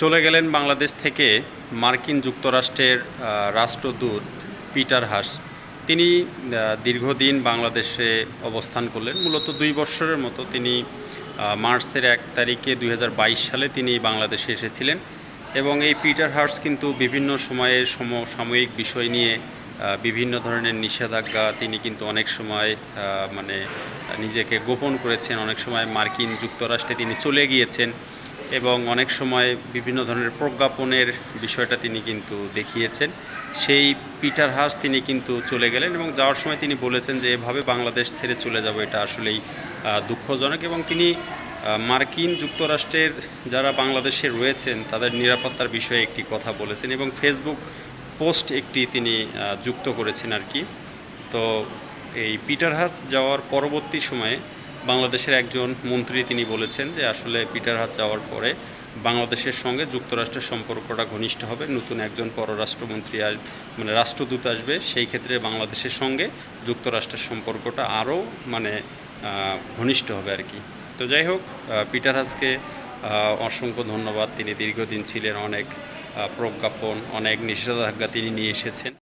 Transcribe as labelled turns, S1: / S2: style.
S1: চলে গেলেন বাংলাদেশ থেকে মার্কিন যুক্তরাষ্ট্রের রাষ্ট্রদূত পিটার হাস তিনি দীর্ঘদিন বাংলাদেশে অবস্থান করলেন। মূলত দুই বছরের মতো তিনি মার্চের এক তারিখে দুই হাজার বাইশ সালে তিনি বাংলাদেশে এসেছিলেন এবং এই পিটার হার্স কিন্তু বিভিন্ন সময়ে সমসাময়িক বিষয় নিয়ে বিভিন্ন ধরনের নিষেধাজ্ঞা তিনি কিন্তু অনেক সময় মানে নিজেকে গোপন করেছেন। অনেক সময় মার্কিন যুক্তরাষ্ট্রে তিনি চলে গিয়েছেন। এবং অনেক সময় বিভিন্ন ধরনের প্রজ্ঞাপনের বিষয়টা তিনি কিন্তু দেখিয়েছেন। সেই পিটার হাস তিনি কিন্তু চলে গেলেন এবং যাওয়ার সময় তিনি বলেছেন যে, এভাবে বাংলাদেশ ছেড়ে চলে যাব, এটা আসলেই দুঃখজনক। এবং তিনি মার্কিন যুক্তরাষ্ট্রের যারা বাংলাদেশে রয়েছেন, তাদের নিরাপত্তার বিষয়ে একটি কথা বলেছেন এবং ফেসবুক পোস্ট একটি তিনি যুক্ত করেছেন আর কি। তো এই পিটার হাট যাওয়ার পরবর্তী সময়ে বাংলাদেশের একজন মন্ত্রী তিনি বলেছেন যে আসলে পিটার হাট যাওয়ার পরে বাংলাদেশের সঙ্গে যুক্তরাষ্ট্রের সম্পর্কটা ঘনিষ্ঠ হবে। নতুন একজন পররাষ্ট্রমন্ত্রী আস মানে রাষ্ট্রদূত আসবে, সেই ক্ষেত্রে বাংলাদেশের সঙ্গে যুক্তরাষ্ট্রের সম্পর্কটা আরও মানে ঘনিষ্ঠ হবে আর কি। তো যাই হোক পিটার হাসকে অসংখ্য ধন্যবাদ। তিনি দীর্ঘদিন ছিলেন অনেক প্রজ্ঞাপন, অনেক নিষেধাজ্ঞা তিনি নিয়ে এসেছেন।